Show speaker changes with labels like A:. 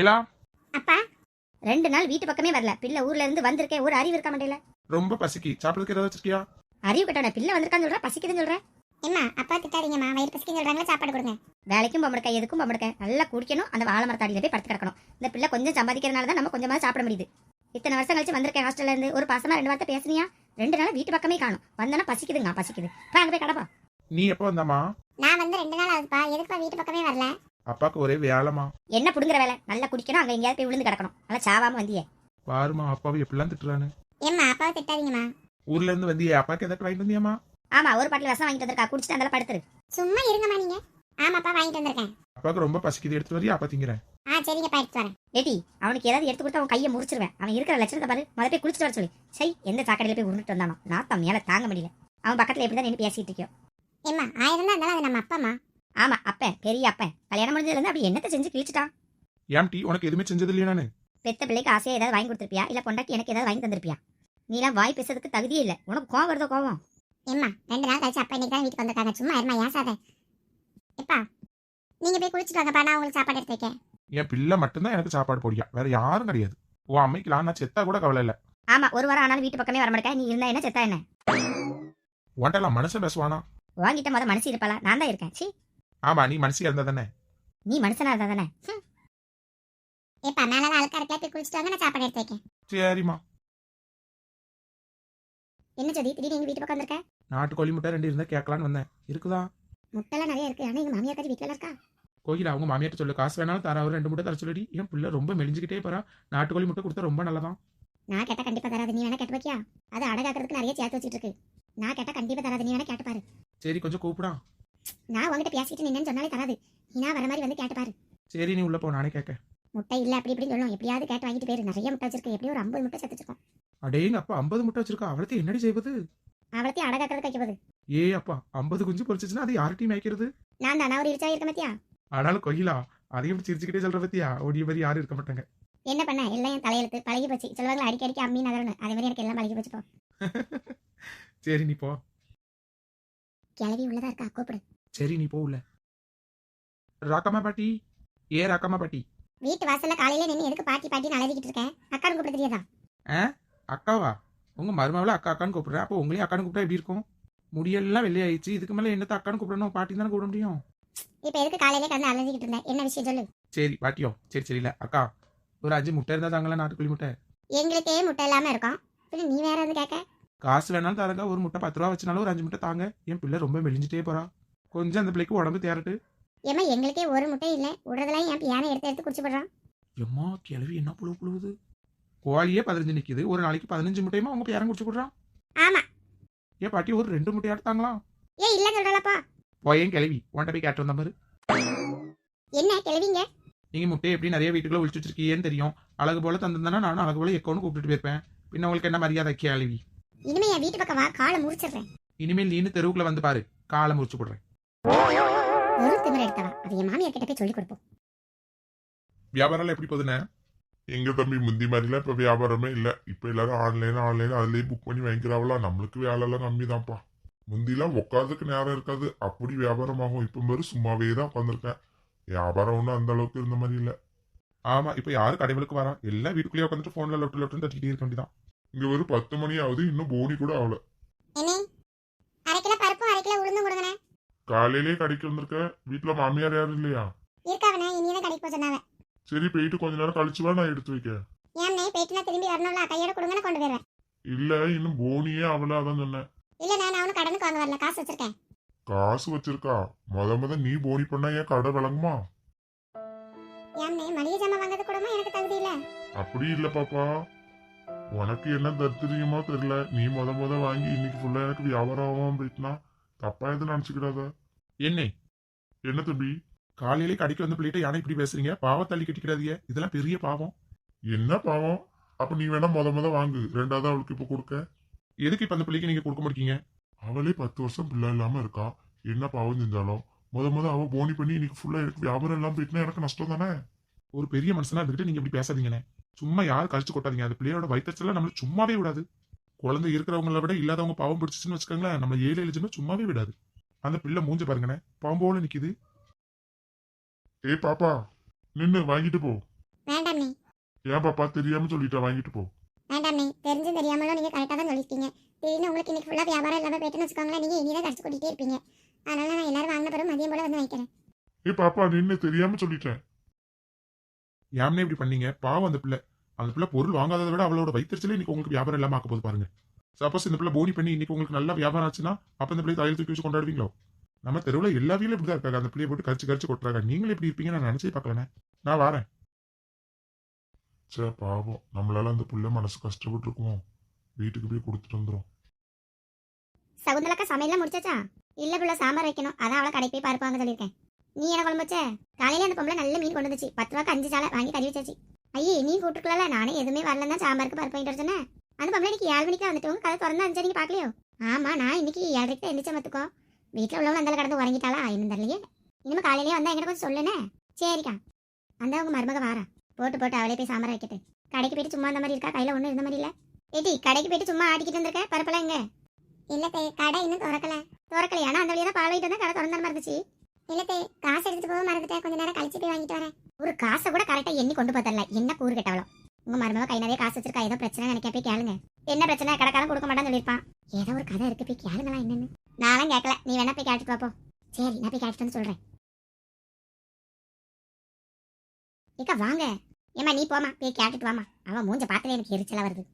A: ஏலா.
B: அப்பா ரெண்டு நாள் வீட்டு பக்கமே வரல. பிள்ளை ஊர்ல இருந்து வந்திருக்கேன் ஒரு அறிவு இருக்க மாட்டேல
A: ரொம்ப பசிக்கு. சாப்பிட்றதுக்கு ஏதாவது வச்சிருக்கியா?
B: அறிவு கட்டண பிள்ளை வந்திருக்கான்னு சொல்ற பசிக்குதுன்னு சொல்ற.
C: ஏம்மா அப்பா திட்டாதீங்கம்மா. வயிறு பசிக்குன்னு சொல்றாங்களா சாப்பாடு கொடுங்க.
B: வேலைக்கும் பொம்படுக்க எதுக்கும் பொம்படுக்க நல்லா குடிக்கணும் அந்த வாழை மரத்தாடியில போய் படுத்து கிடக்கணும். இந்த பிள்ளை கொஞ்சம் சம்பாதிக்கிறதுனால தான் நம்ம கொஞ்சமா சாப்பிட முடியுது. இத்தனை வருஷம் கழிச்சு வந்திருக்கேன் ஹாஸ்டல்ல இருந்து. ஒரு பாசமா ரெண்டு வார்த்தை பேசுனியா? ரெண்டு நாள் வீட்டு பக்கமே காணும். வந்தனா பசிக்குதுங்க பசிக்குது. பா அங்க போய் கடப்பா
A: நீ எப்போ வந்தாமா
C: நான் வந்து ரெண்டு நாள் ஆகுதுப்பா. எதுக்குப்பா வீட்டு பக்கமே வரல?
A: அப்பாக்கு ஒரே வேலைமா
B: என்ன புடுங்குற வேலை? நல்லா குடிக்கணும் அங்க எங்கேயாவது போய் விழுந்து கிடக்கணும். நல்லா சாவாம வந்தியே.
A: பாருமா அப்பாவை எப்படிலாம் திட்டுறான்னு
C: ஏம்மா அப்பாவை திட்டாதீங்கம்மா.
A: ஊர்ல இருந்து வந்தியே அப்பாக்கு எதாவது வாங்கிட்டு வந்தியாமா
B: ஆமா ஒரு பாட்டில் ரசம் வாங்கிட்டு வந்திருக்கா. குடிச்சிட்டு அந்த படுத்துரு.
C: சும்மா இருங்கம்மா நீங்க. ஆமாப்பா வாங்கிட்டு வந்திருக்கேன்.
A: அப்பாவுக்கு ரொம்ப பசிக்குது எடுத்து வரியா? அப்பா திங்கிறேன்.
C: ஆ சரிங்கப்பா எடுத்து வரேன்.
B: ஏட்டி அவனுக்கு ஏதாவது எடுத்து கொடுத்து அவன் கையை முறிச்சிருவேன். அவன் இருக்கிற லட்சணத்தை பாரு முத போய் குளிச்சுட்டு வர சொல்லி. சை எந்த சாக்கடையில போய் உருண்டுட்டு வந்தானோ. நாத்தம் மேல தாங்க முடியல. அவன் பக்கத்துல எப்படி தான் நின்று பேசிட்டு இருக்கோ
C: ஏம்மா ஆயிரம் தான் இருந்தாலும் அது நம்ம அப்பாம்மா.
B: ஆமா அப்பன் பெரிய அப்பன் கல்யாணம் முடிஞ்சதுல இருந்து அப்படி என்னத்தை செஞ்சு கிழிச்சிட்டான்?
A: ஏன் டீ உனக்கு எதுவுமே செஞ்சது இல்லையா நானு?
B: பெத்த பிள்ளைக்கு ஆசையா ஏதாவது வாங்கி கொடுத்துருப்பியா? இல்ல பொண்டாட்டி எனக்கு ஏதாவது வாங்கி தந்திருப்பியா? நீலாம் வாய் பேசுறதுக்கு தகுதியே இல்ல. உனக்கு கோவம் வருதோ கோவம்?
C: ஏம்மா ரெண்டு நாள் கழிச்சு அப்பா இன்னைக்கு தான் வீட்டுக்கு வந்திருக்காங்க. சும்மா இருமா ஏசாத எப்பா நீங்க போய் குளிச்சுட்டு வாங்கப்பா நான் உங்களுக்கு சாப்பாடு எடுத்து வைக்கேன்.
A: என் பிள்ளை மட்டும்தான் எனக்கு சாப்பாடு போடியா வேற யாரும் கிடையாது. உன் அம்மைக்கு நான் செத்தா கூட கவலை இல்ல.
B: ஆமா ஒரு வாரம் ஆனாலும் வீட்டு பக்கமே வர மாட்டேன் நீ இருந்தா என்ன செத்தா என்ன?
A: உன்ட்டெல்லாம் மனுஷன் பேசுவானா?
B: வாங்கிட்ட முத மனசு இருப்பாளா? நான் தான் இருக்கேன். சீ.
A: ஆமா நீ மனசியா இருந்தா தானே?
B: நீ மனுஷனா இருந்தா தானே.
C: ஏப்பா மேல அழுக்கா இருக்கல போய் குளிச்சுட்டு வாங்க நான் சாப்பாடு எடுத்து வைக்கேன்.
A: சரிம்மா.
B: என்ன சதி திடீர்னு எங்க வீட்டு பக்கம் வந்திருக்க?
A: நாட்டுக்கோழி முட்டை ரெண்டு இருந்தா கேட்கலான்னு வந்தேன். இருக்குதா?
B: முட்டைலாம் நிறைய இருக்கு. ஆனா எங்க மாமியார் கறி வீட்டுல இருக்கா?
A: கோகில அவங்க மாமியார்ட்ட சொல்லு. காசு வேணாலும் தர ஒரு ரெண்டு முட்டை தர சொல்லடி. என் பிள்ளை ரொம்ப மெலிஞ்சுக்கிட்டே போறா. நாட்டுக்கோழி முட்டை கொடுத்தா ரொம்ப நல்லதான்.
B: நான் கேட்டா கண்டிப்பா தராது. நீ வேணா கேட்டு வைக்கியா அது அடகாக்கிறதுக்கு நிறைய சேர்த்து வச்சிட்டு இருக்கு. நான் கேட்டா கண்டிப்பா தராது. நீ வேணா கேட்டு பாரு.
A: சரி கொஞ்சம் கூப்பிடா.
B: நான் உங்ககிட்ட பேசிட்டு நின்னு சொன்னாலே தராது. நான் வர மாதிரி வந்து கேட்டு பாரு.
A: சரி நீ உள்ள போ நானே கேட்க
B: முட்டை இல்ல அப்படி இப்படின்னு சொல்லும் எப்படியாவது கேட்டு வாங்கிட்டு போயிரு. நிறைய முட்டை வச்சிருக்கு எப்படியும் ஒரு ஐம்பது முட்டை சேர்த்து வச்சிருக்கோம்.
A: அடேங்க அப்பா ஐம்பது முட்டை வச்சிருக்கா? அவளத்தை என்னடி செய்வது
B: அவளத்தையும் அடகாக்கிறது வைக்கிறது
A: ஏ அப்பா ஐம்பது குஞ்சு பொறிச்சிச்சுன்னா அது யார்ட்டையும் மேய்க்கிறது
B: நான் தான். ஒரு இரிச்சா இருக்க மாத்தியா
A: ஆனாலும் கொயிலா அதையும் இப்படி சிரிச்சுக்கிட்டே சொல்ற பத்தியா? ஒடிய மாதிரி யாரும் இருக்க மாட்டாங்க.
B: என்ன பண்ண? எல்லாம் என் தலையெழுத்து. பழகி போச்சு. சொல்லுவாங்களா அடிக்கடி அடிக்கடி அம்மி நகரணும். அதே மாதிரி எனக்கு எல்லாம் பழகி போச்சு போ.
A: சரி நீ போ.
B: கிளவி உள்ளதா இருக்கா? கூப்பிடு.
A: சரி நீ போ உள்ள. ராக்கம்மா பாட்டி. ஏ ராக்கம்மா பாட்டி.
B: வீட்டு வாசல்ல காலையில நின்று எதுக்கு பாட்டி பாட்டி அலறிக்கிட்டு இருக்கேன்? அக்கான்னு கூப்பிட தெரியாதா?
A: அக்காவா? உங்க மருமகளை அக்கா அக்கான்னு கூப்பிடுறேன் அப்போ உங்களையும் அக்கான்னு கூப்பிட்டா எப்படி இருக்கும்? முடியெல்லாம் வெள்ளையாயிடுச்சு இதுக்கு மேல என்னத்த அக்கான்னு கூப்பிடணும்? பாட்டி தானே கூப்பிட முடியும்?
B: இப்ப எதுக்கு காலையில கடந்து அலறிக்கிட்டு இருந்தேன் என்ன விஷயம் சொல்லு.
A: சரி பாட்டியோ. சரி சரி இல்ல. அக்கா ஒரு அஞ்சு முட்டை இருந்தா தாங்களா நாட்டுக்கோழி முட்டை?
B: எங்களுக்கே முட்டை இல்லாம இருக்கும். பின்ன நீ வேற வந்து கேட்க?
A: காசு வேணாலும் தரங்க ஒரு முட்டை பத்து ரூபா வச்சுனாலும் ஒரு அஞ்சு முட்டை தாங்க. என் பிள்ளை ரொம்ப மெலிஞ்சிட்டே போறா. கொஞ்சம் அந்த பிள்ளைக்கு உடம்பு தேரட்டு
B: ஏமா எங்களுக்கே ஒரு முட்டை இல்ல. விடுறதெல்லாம் என் பியானை எடுத்து எடுத்து குடிச்சு போடுறான்
A: எம்மா கிளவி என்ன புழு புழுவுது? கோழியே பதினஞ்சு நிக்குது. ஒரு நாளைக்கு பதினஞ்சு முட்டையுமா உங்க பேரன் குடிச்சு கொடுறான்
B: ஆமா.
A: ஏன் பாட்டி ஒரு ரெண்டு முட்டை எடுத்தாங்களா?
B: ஏ இல்ல சொல்றலப்பா.
A: போயேன் கிளவி உன்ட்ட போய் கேட்டு வந்த மாதிரி
B: என்ன கிளவிங்க
A: நீங்க முட்டையை எப்படி நிறைய வீட்டுக்குள்ள ஒழிச்சு வச்சிருக்கீங்கன்னு தெரியும். அழகு போல தந்திருந்தானா நானும் அழகு போல எக்கோன்னு கூப்பிட்டு போயிருப்பேன். பின்ன உங்களுக்கு என்ன மரியாதை கிளவி
B: இனிமே என் வீட்டு பக்கம் வா காலை முறிச்சிடுறேன்.
A: இனிமேல் நீனு தெருவுக்குள்ள வந்து பாரு. காலை முறிச்சு போடுறேன்.
B: ஒரு திமிர எடுத்தவா? அது என் மாமியார் கிட்ட போய் சொல்லி கொடுப்போம்.
D: வியாபாரம் எப்படி போகுதுண்ணே? எங்க தம்பி முந்தி மாதிரிலாம் இப்ப வியாபாரமே இல்ல. இப்ப எல்லாரும் ஆன்லைன் ஆன்லைன் அதுலயே புக் பண்ணி வாங்கிக்கிறாங்களா நம்மளுக்கு வேலை எல்லாம் கம்மி தான்ப்பா முந்திலாம் உட்காந்துக்கு நேரம் இருக்காது. அப்படி வியாபாரம் ஆகும் இப்ப மாதிரி சும்மாவே தான் உட்காந்துருக்கேன் வியாபாரம் ஒன்றும் அந்த அளவுக்கு இருந்த மாதிரி இல்ல.
A: ஆமா இப்ப யாரும் கடைகளுக்கு வரா? எல்லாம் வீட்டுக்குள்ளேயே உட்காந்துட்டு போன்ல லொட்டு லொட்டுன்னு தட்டிக்கிட்டே இருக்க வேண்டியதான்
D: இங்க ஒரு பத்து மணி ஆகுது இன்னும் போனி கூட ஆகல
C: அரை கிலோ பருப்பும் அரை கிலோ உளுந்தும் கொடுங்கண்ணே.
D: காலையிலேயே கடைக்கு வந்திருக்க. வீட்டுல மாமியார் யாரும் இல்லையா?
C: இருக்காவண்ணே இனிதான் கடைக்கு போக சொன்னாவ.
D: சரி போயிட்டு கொஞ்ச நேரம் கழிச்சு வா நான் எடுத்து வைக்க.
C: ஏன்னே போயிட்டு திரும்பி வரணும்ல கையோட கொடுங்கன்னு கொண்டு போயிடுவேன்
D: இல்ல இன்னும் போனியே அவள அதான் சொன்னேன்.
C: இல்ல நான் அவனு கடனுக்கு வாங்க வரல காசு வச்சிருக்கேன்.
D: காசு வச்சிருக்கா? முத முத நீ போனி பண்ணா ஏன் கடை விளங்குமா?
C: ஏன்னே மளிகை ஜாமான் வாங்குறது கூடமா எனக்கு தகுதி இல்ல?
D: அப்படி இல்ல பாப்பா. உனக்கு என்ன தத்துரியமோ தெரியல. நீ முத முத வாங்கி இன்னைக்கு ஃபுல்லா எனக்கு வியாபாரம் ஆகாம போயிட்டுனா தப்பா எதுவும் நினைச்சுக்கிடாத.
A: என்ன?
D: என்ன தம்பி?
A: காலையிலே கடைக்கு வந்து பிள்ளைகிட்ட யானை இப்படி பேசுறீங்க? பாவம் தள்ளி கட்டிக்கிறாதீங்க இதெல்லாம் பெரிய பாவம்.
D: என்ன பாவம்? அப்ப நீ வேணா முத முத வாங்கு. ரெண்டாவது அவளுக்கு இப்ப கொடுக்க.
A: எதுக்கு இப்ப அந்த பிள்ளைக்கு நீங்க கொடுக்க மாட்டீங்க?
D: அவளே பத்து வருஷம் பிள்ளை இல்லாம இருக்கா. என்ன பாவம் செஞ்சாலும்? முத முத அவ போனி பண்ணி இன்னைக்கு ஃபுல்லா எனக்கு வியாபாரம் இல்லாம போயிட்டுனா எனக்கு நஷ்டம் தானே?
A: ஒரு பெரிய மனுஷனா இருந்துகிட்டு நீங்க இப்படி பேசாதீங்கண்ணே. சும்மா யாரும் கழிச்சு கொட்டாதீங்க. அது பிள்ளையோட வயிற்றுல நம்மள சும்மாவே விடாது. குழந்தை இருக்கிறவங்கள விட இல்லாதவங்க பாவம் பிடிச்சிச்சுன்னு வச்சுக்கோங்களேன் நம்ம ஏழு எழுஜுமே சும்மாவே விடாது. அந்த பிள்ளை மூஞ்ச பாருங்கண்ணே. பாம்போல நிக்குது.
D: ஏய் பாப்பா நின்னு வாங்கிட்டு போ.
E: வேண்டாம்
D: ஏன் பாப்பா தெரியாம சொல்லிட்டா? வாங்கிட்டு போ.
E: வேண்டாம் தெரிஞ்சும் தெரியாமலும் நீங்க கரெக்டாக தான் சொல்லியிருக்கீங்க திடீர்னு உங்களுக்கு இன்னைக்கு ஃபுல்லாக வியாபாரம் இல்லாமல் போயிட்டுன்னு வச்சுக்கோங்களேன் நீங்க இனி தான் கடிச்சு கொட்டிட்டே இருப்பீங்க. அதனால நான் எல்லாரும் வாங்கின பிறகு மதியம் போல வந்து வைக்கிறேன்
D: ஏ பாப்பா நின்னு தெரியாம சொல்லிட்டேன்.
A: ஏம்னே இப்படி பண்ணீங்க? பாவம் அந்த பிள்ளை. அந்த பிள்ளை பொருள் வாங்காததை விட அவளோட வைத்தறிச்சலே இன்னைக்கு உங்களுக்கு வியாபாரம் இல்லாம ஆக்க போது பாருங்க. சப்போஸ் இந்த பிள்ளை போனி பண்ணி இன்னைக்கு உங்களுக்கு நல்லா வியாபாரம் ஆச்சுன்னா அப்ப இந்த பிள்ளை தலையில் தூக்கி வச்சு கொண்டாடுவீங்களோ? நம்ம தெருவில் எல்லா வீலும் இப்படிதான் இருக்காங்க. அந்த பிள்ளைய போட்டு கரிச்சு கரிச்சு கொட்டுறாங்க. நீங்களும் எப்படி இருப்பீங்க நான் நினைச்சே பார்க்கலண்ணே. நான் வரேன்.
D: சே பாவம். நம்மளால அந்த புள்ள மனசு கஷ்டப்பட்டு இருக்குமோ வீட்டுக்கு போய் கொடுத்துட்டு வந்துடும்
C: சகுந்தலக்கா சமையல்லாம் முடிச்சாச்சா? இல்ல பிள்ளை சாம்பார் வைக்கணும். அதான் அவளை கடைக்கு போய் பார்ப்பாங்க சொல்லியிருக்கேன். நீ என்ன குழம்பு வச்ச? காலையில அந்த பொம்பளை நல்ல மீன் கொண்டு வந்துச்சு. பத்து ரூபாய்க்கு அஞ்சு சாலை வாங்கி கறி வச்சாச்சு. ஐயே நீ கூட்டுக்கல நானே எதுவுமே வரலன்னா சாம்பாருக்கு பருப்பு வாங்கிட்டு வரச்சேனே அந்த பொம்பளை இன்னைக்கு ஏழு மணிக்கு வந்துட்டு உங்க கதை திறந்தா அஞ்சு நீங்க பாக்கலையோ ஆமா நான் இன்னைக்கு ஏழரைக்கு எந்திரிச்ச மத்துக்கோ வீட்டுல உள்ளவங்க அந்த கடந்து உறங்கிட்டாளா? என்ன தெரியலையே. இனிமே காலையிலேயே வந்தா எங்கிட்ட கொஞ்சம் சொல்லுனே. சரிக்கா. அந்த உங்க மருமக வாரா. போட்டு போட்டு அவளே போய் சாம்பார் வைக்கட்டு. கடைக்கு போயிட்டு சும்மா அந்த மாதிரி இருக்கா? கையில ஒண்ணும் இருந்த மாதிரி இல்ல. ஏடி கடைக்கு போயிட்டு சும்மா ஆடிக்கிட்டு இருந்திருக்க பருப்பெல்லாம் எங்க?
E: இல்ல கடை இன்னும் திறக்கல.
C: திறக்கலையா. ஏன்னா அந்த வழியா பால் வாங்கிட்டு வந்தா கடை திறந்தாம இருந்துச்சு
E: இல்லத்தே காசு எடுத்துட்டு போக மறந்துட்டேன். கொஞ்ச நேரம் கழிச்சு போய் வாங்கிட்டு வரேன்.
C: ஒரு காசை கூட கரெக்டா எண்ணி கொண்டு போத்தரல என்ன கூறு கெட்டவளோ. உங்க மருமக கை நிறைய காசு வச்சிருக்கா ஏதோ பிரச்சனை நினைக்க போய் கேளுங்க. என்ன பிரச்சனை? கடைக்காரன் கொடுக்க மாட்டான்னு சொல்லியிருப்பான். ஏதோ ஒரு கதை இருக்கு போய் கேளுங்களா என்னன்னு. நானும் கேட்கல. நீ வேணா போய் கேட்டுட்டு பாப்போ சரி நான் போய் கேட்டுட்டு வந்து சொல்றேன். ஏக்கா வாங்க. ஏமா நீ போமா போய் கேட்டுட்டு வாமா அவன் மூஞ்ச பார்த்தாலே எனக்கு எரிச்சலா வருது.